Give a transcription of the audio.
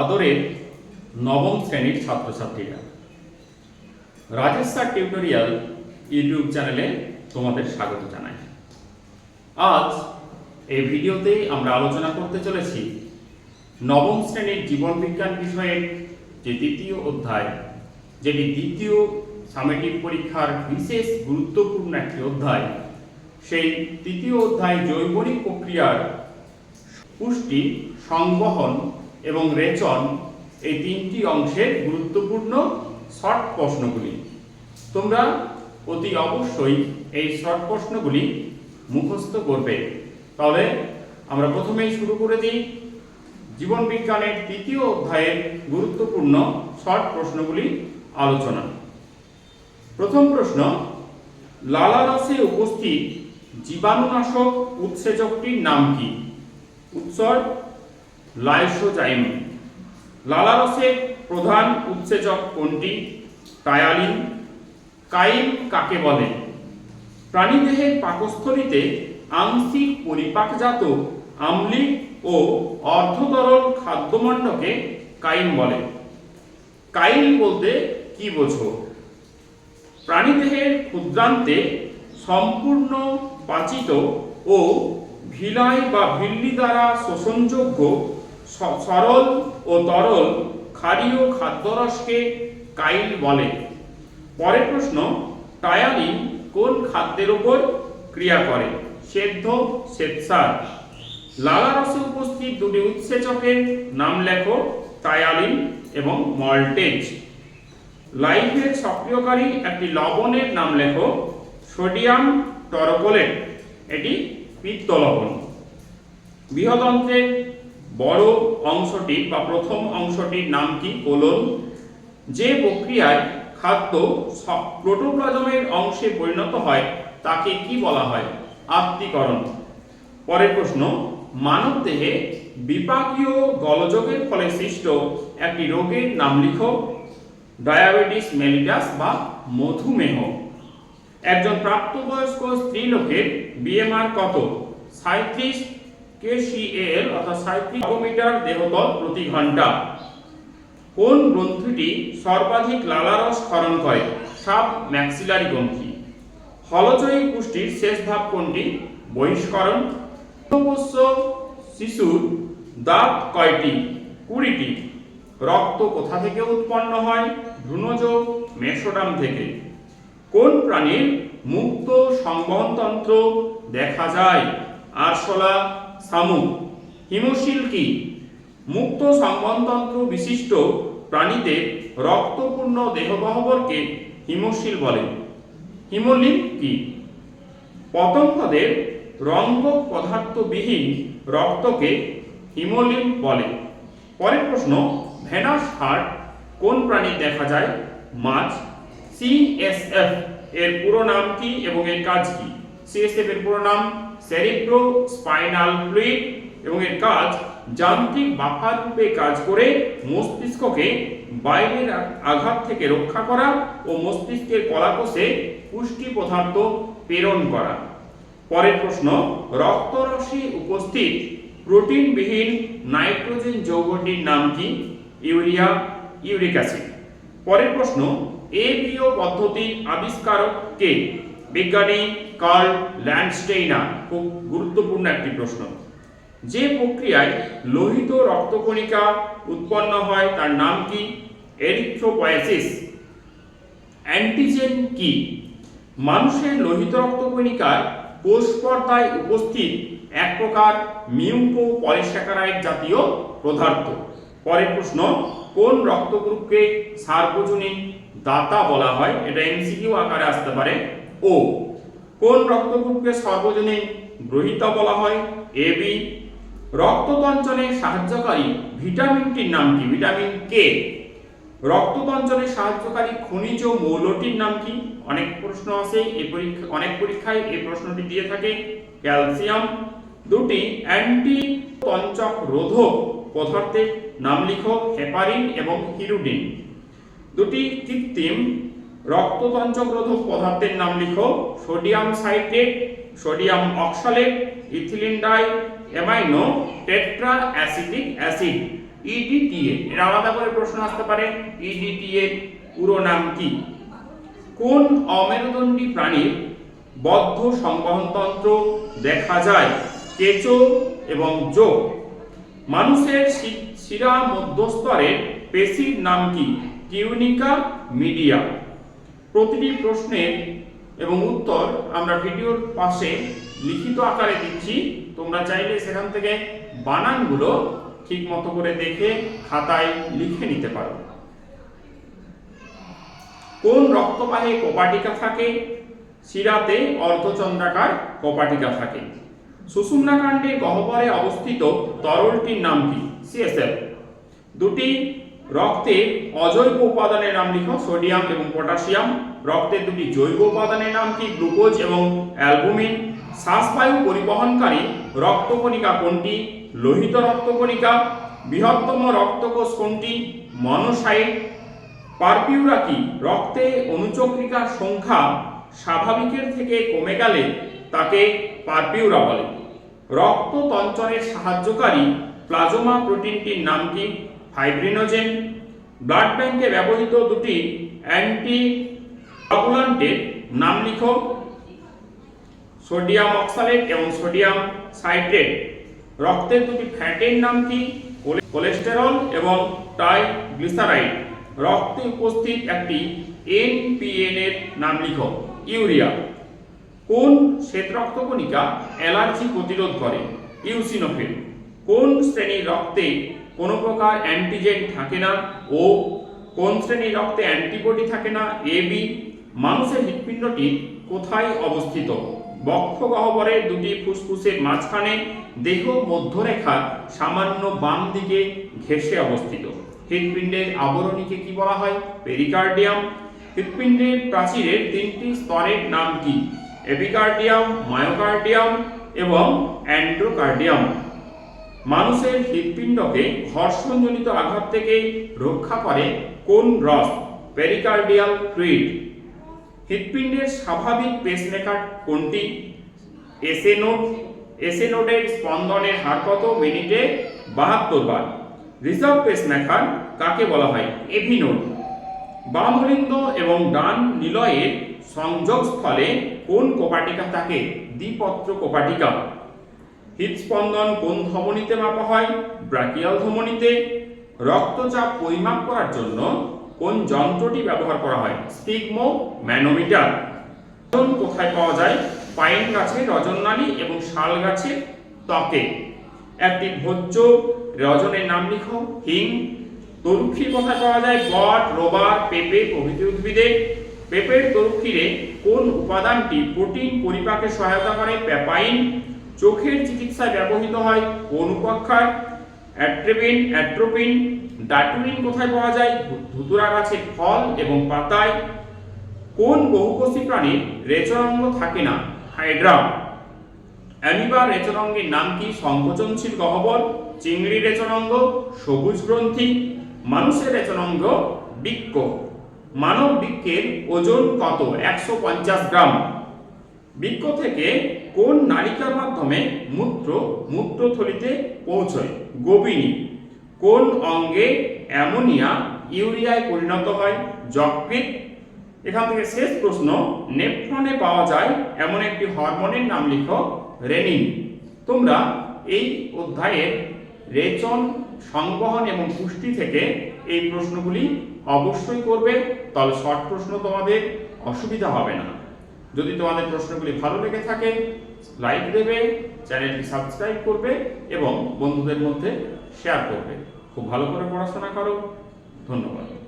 আদরের নবম শ্রেণির ছাত্রছাত্রীরা। রাজেশ টিউটোরিয়াল ইউটিউব চ্যানেলে তোমাদের স্বাগত জানাই। আজ এই ভিডিওতে আমরা আলোচনা করতে চলেছি নবম শ্রেণির জীবন বিজ্ঞান বিষয়ের যে দ্বিতীয় অধ্যায়, যেটি দ্বিতীয় সামেটিক পরীক্ষার বিশেষ গুরুত্বপূর্ণ একটি অধ্যায়। সেই তৃতীয় অধ্যায় জৈবনিক প্রক্রিয়ার পুষ্টি সংবহন এবং রেচন, এই তিনটি অংশের গুরুত্বপূর্ণ শর্ট প্রশ্নগুলি। তোমরা অতি অবশ্যই এই শর্ট প্রশ্নগুলি মুখস্থ করবে। তাহলে আমরা প্রথমেই শুরু করে দিই। জীবন বিজ্ঞানের তৃতীয় অধ্যায়ের গুরুত্বপূর্ণ শর্ট প্রশ্নগুলি আলোচনা। প্রথম প্রশ্ন, লালারসে উপস্থিত জীবাণুনাশক উৎসেচকটির নাম কি? উৎসর লাইসোজাইম লালারসের প্রধান উৎসেচক কোনটি? টায়ালিন কাইম কাকে বলে? প্রাণীদেহের পাকস্থলীতে আংশিক পরিপাকজাত আম্লিক ও অর্ধতরল খাদ্যমণ্ডকে কাইম বলে। কাইল বলতে কি বোঝো? প্রাণীদেহের ক্ষুদ্রান্তে সম্পূর্ণ পাচিত ও ভিলাই বা ভিল্লি দ্বারা শোষণযোগ্য সরল ও তরল ক্ষারীয় খাদ্যরসকে কাইল বলে। পরের প্রশ্ন, টায়ালিন কোন খাদ্যের উপর ক্রিয়া করে? সেদ্ধ, শ্বেতসার। লালারসে উপস্থিত দুটি উৎসেচকের নাম লেখো, টায়ালিন এবং মল্টেজ। লাইফের সক্রিয়কারী একটি লবণের নাম লেখো, সোডিয়াম টরকোলেট। এটি পিত্ত লবণ বৃহদন্ত্রের বড় অংশটি বা প্রথম অংশটির নাম কি? কোলন। যে প্রক্রিয়ায় খাদ্য প্রোটোপ্লাজমের অংশে পরিণত হয়, তাকে কি বলা হয়? আত্মীকরণ পরের প্রশ্ন, মানব দেহে বিপাকীয় গলযোগের ফলে সৃষ্ট একটি রোগের নাম লিখো। ডায়াবেটিস মেলিটাস বা মধুমেহ। একজন প্রাপ্তবয়স্ক স্ত্রী লোকের বিএমআর কত? সাঁত্রিশ কেসিএল অর্থাৎ সাঁত্রিশ মিটার দেহতল প্রতি ঘণ্টা কোন গ্রন্থিটি সর্বাধিক লালারস ক্ষরণ করে? সাব ম্যাক্সিলারি গ্রন্থি। হলচয়ী পুষ্টির শেষ ধাপ কোনটি? বহিষ্করণ। পোষ্য শিশুর দাঁত কয়টি? কুড়িটি। রক্ত কোথা থেকে উৎপন্ন হয়? ভ্রূণজ মেসোডাম থেকে। কোন প্রাণীর মুক্ত সংবহনতন্ত্র দেখা যায়? আরশোলা শামুক হিমশীল কি? মুক্ত সংবহনতন্ত্র বিশিষ্ট প্রাণীদের রক্তপূর্ণ দেহগহ্বরকে হিমশীল বলে। হিমোলিম্ফ কি? পতঙ্গদের রঙ্গ পদার্থবিহীন রক্তকে হিমোলিম্ফ বলে। পরের প্রশ্ন, ভেনাস হার্ট কোন প্রাণী দেখা যায়? মাছ। সিএসএফ এর পুরো নাম কি এবং এর কাজ কি? সিএসএফ এর পুরো নাম সেরিব্রো, স্পাইনাল ফ্লুইড এবং এর কাজ যান্ত্রিক বাফার রূপে কাজ করে মস্তিষ্ককে বাইরের আঘাত থেকে রক্ষা করা ও মস্তিষ্কের কলাকোষে পুষ্টি পদার্থ প্রেরণ করা। পরের প্রশ্ন, রক্তরসে উপস্থিত প্রোটিনবিহীন নাইট্রোজেন যৌগটির নাম কি? Urea, uric acid. পরের প্রশ্ন এবিও পদ্ধতির আবিষ্কারক কে? বিজ্ঞানী কার্ল ল্যান্ডস্টেইনার খুব গুরুত্বপূর্ণ একটি প্রশ্ন। যে প্রক্রিয়ায় লোহিত রক্তকণিকা উৎপন্ন হয় তার নাম কি? এরিথ্রোপয়েসিস। অ্যান্টিজেন কি? মানুষের লোহিত রক্তকণিকার কোষ পর্দায় উপস্থিত এক প্রকার মিউকো পলিস্যাকারাইড জাতীয় পদার্থ। পরের প্রশ্ন, কোন রক্তগ্রুপকে সার্বজনীন দাতা বলা হয়? এটা এমসিকিউ আকারে আসতে পারে। ও। কোন রক্তগ্রুপকে সর্বজনীন গ্রহিতা বলা হয়? এ, বি। রক্ততঞ্চনে সাহায্যকারী ভিটামিনটির নাম কি? Vitamin K? রক্ততঞ্চনে সাহায্যকারী খনিজ মৌলটির নাম কি? অনেক প্রশ্ন আছে এই পরীক্ষা অনেক পরীক্ষায় এই প্রশ্নটি দিয়ে থাকে। ক্যালসিয়াম। দুটি অ্যান্টি তঞ্চক রোধক পদার্থের নাম লিখো, হেপারিন এবং হিরুডিন। দুটি কৃত্রিম রক্ততঞ্চক রোধক পদার্থের নাম লিখো। Sodium citrate, sodium oxalate, ethylene di, amino, tetra acetic acid. EDTA এর আলাদা করে প্রশ্ন আসতে পারে ইডিটিএ পুরো নাম কি? কোন অমেরুদণ্ডী প্রাণীর বদ্ধ সংবহনতন্ত্র দেখা যায়? কেঁচো এবং জোক মানুষের শিরা মধ্যস্তরের পেশির নাম কি? Tunica media. প্রতিটি প্রশ্নের এবং উত্তর আমরা ভিডিওর পাশে লিখিত আকারে দিচ্ছি। তোমরা চাইলে সেখান থেকে বানানগুলো ঠিক মতো করে দেখে খাতায় লিখে নিতে পারো। কোন রক্তবাহে কোপাটিকা থাকে? শিরাতে অর্ধচন্দ্রাকার কোপাটিকা থাকে। সুষুম্নাকাণ্ডে গহ্বরে অবস্থিত তরলটির নাম কি? সিএসএফ দুটি রক্তের অজৈব উপাদানের নাম লিখো, সোডিয়াম এবং পটাশিয়াম। রক্তের দুটি জৈব উপাদানের নাম কি? গ্লুকোজ এবং অ্যালবুমিন। শ্বাসবায়ু পরিবহনকারী রক্তকণিকা কোনটি? লোহিত রক্তকণিকা। বৃহত্তম রক্তকোষ কোনটি? মনোসাইট। পারপিউরা কি? রক্তে অনুচক্রিকার সংখ্যা স্বাভাবিকের থেকে কমে গেলে তাকে পারপিউরা বলে। রক্ত তঞ্চনের সাহায্যকারী প্লাজমা প্রোটিনটির নাম কি? ফাইব্রিনোজেন ব্লাড ব্যাংকে ব্যবহৃত দুটি অ্যান্টি কোয়াগুলান্টের নাম লিখো। সোডিয়াম অক্সালেট এবং সোডিয়াম সাইট্রেট। রক্তের দুটি ফ্যাটের নাম কি? কোলেস্টেরল এবং ট্রাইগ্লিসারাইড। রক্তে উপস্থিত একটি এনপিএন এর নাম লিখো, ইউরিয়া। কোন শ্বেত রক্তকণিকা অ্যালার্জি প্রতিরোধ করে? ইউসিনোফিল কোন শ্রেণির রক্তে কোনো প্রকার অ্যান্টিজেন থাকে না। ও কোন শ্রেণির রক্তে অ্যান্টিবডি থাকে না। এ, বি, মানুষের হৃৎপিণ্ডটি কোথায় অবস্থিত? বক্ষ গহ্বরের দুটি ফুসফুসের মাঝখানে দেহ মধ্যরেখা সামান্য বাম দিকে ঘেঁষে অবস্থিত। হৃৎপিণ্ডের আবরণীকে কি বলা হয়? পেরিকার্ডিয়াম হৃৎপিণ্ডের প্রাচীরের তিনটি স্তরের নাম কি? এপিকার্ডিয়াম, মায়োকার্ডিয়াম এবং অ্যান্ড্রোকার্ডিয়াম। মানুষের হৃৎপিণ্ডকে ঘর্ষণজনিত আঘাত থেকে রক্ষা করে কোন রস? পেরিকার্ডিয়াল ফ্লুইড হৃৎপিণ্ডের স্বাভাবিক পেসমেকার কোনটি? এসেনোড এসেনোডের স্পন্দনের হার কত? মিনিটে বাহাত্তর বার। রিজার্ভ পেসমেকার কাকে বলা হয়? এভি নোড বাম এবং ডান নিলয়ের সংযোগস্থলে কোন কোপাটিকা থাকে? দ্বিপত্র কোপাটিকা হৃদস্পন্দন কোন ধমনীতে মাপা হয়? ব্রাকিয়াল ধমনীতে রক্তচাপ পরিমাপ করার জন্য কোন যন্ত্রটি ব্যবহার করা হয়? Sphygmomanometer. কোথায় পাওয়া যায়? পাইন গাছে, রজননালী এবং শাল গাছের ত্বকে। একটি ভোজ্য রজনের নাম লিখো। হিং। তরুক্ষীর কোথায় পাওয়া যায়? বট, রোবার, পেঁপে প্রভৃতি উদ্ভিদে। পেঁপের তরুক্ষীরে কোন উপাদানটি প্রোটিন পরিপাকে সহায়তা করে? প্যাপাইন চোখের চিকিৎসায় ব্যবহৃত হয় কোন উপাক্ষার অ্যাট্রেবিন অ্যাট্রোপিন ডাটুলিন কোথায় পাওয়া যায়? ধুতুরা গাছের ফল এবং পাতায়। কোন বহুকোষী প্রাণীর রেচনাঙ্গ থাকে না? হাইড্রা। অ্যামিবা রেচনাঙ্গের নাম কি? সংকোচনশীল গহ্বর, চিংড়ি রেচনাঙ্গ, সবুজ গ্রন্থি, মানুষের রেচনাঙ্গ, বৃক্ক। মানব বৃক্ষের ওজন কত? একশো পঞ্চাশ গ্রাম। বৃক্ক থেকে কোন নালিকার মাধ্যমে মূত্র মূত্রথলিতে পৌঁছয়? গোবিনী। কোন অঙ্গে অ্যামোনিয়া ইউরিয়ায় পরিণত হয়? যকৃৎ। এখান থেকে শেষ প্রশ্ন নেফ্রনে পাওয়া যায় এমন একটি হরমোনের নাম লিখো, রেনিন। তোমরা এই অধ্যায়ের রেচন, সংবহন এবং পুষ্টি থেকে এই প্রশ্নগুলি অবশ্যই করবে। তাহলে শর্ট প্রশ্ন তোমাদের, অসুবিধা হবে না। যদি তোমাদের প্রশ্নগুলি ভালো লেগে থাকে লাইক দেবে, চ্যানেলটি সাবস্ক্রাইব করবে এবং বন্ধুদের মধ্যে শেয়ার করবে। খুব ভালো করে পড়াশোনা করো। ধন্যবাদ।